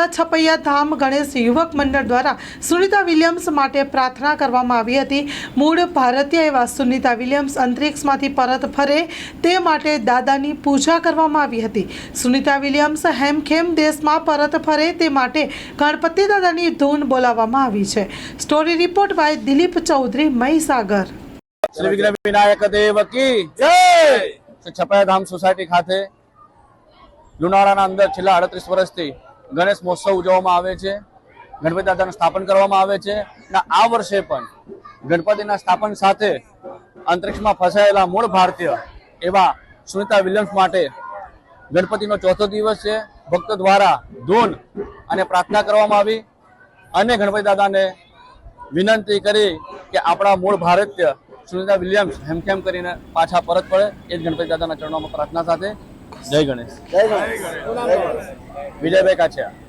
લુણાવાડા છપૈયા ધામ ગણેશ યુવક મંડળ દ્વારા સુનિતા વિલિયમ્સ માટે પ્રાર્થના કરવામાં આવી હતી. મૂળ ભારતીય એવા સુનિતા વિલિયમ્સ અંતરિક્ષમાંથી પરત ફરે તે માટે દાદાની પૂજા કરવામાં આવી હતી. સુનિતા વિલિયમ્સ હેમખેમ દેશમાં પરત ફરે તે માટે ગણપતિ દાદાની ધૂન બોલાવવામાં આવી છે. Story report by Dilip Chaudhary Mahisagar. Shri Vighna Vinayak Dev કી જય! છપાયા ધામ સોસાયટી ખાતે લુણાવાડાના અંદર છેલ્લા અડત્રીસ વર્ષથી ગણેશ મહોત્સવ ઉજવવામાં આવે છે, ગણપતિ દાદાનું સ્થાપન કરવામાં આવે છે અને આ વર્ષે પણ ગણપતિના સ્થાપન સાથે અંતરિક્ષમાં ફસાયેલા મૂળ ભારતીય એવા સુનિતા વિલિયમ્સ માટે ગણપતિનો ચોથો દિવસ છે. ભક્તો દ્વારા ધૂન અને પ્રાર્થના કરવામાં આવી અને ગણપતિ દાદાને વિનંતી કરી કે આપણા મૂળ ભારતીય સુનિતા વિલિયમ્સ હેમખેમ કરીને પાછા પરત પડે. એ જ ગણપતિ દાદાના ચરણોમાં પ્રાર્થના સાથે જય ગણેશ. વિજયભાઈ કાછિયા.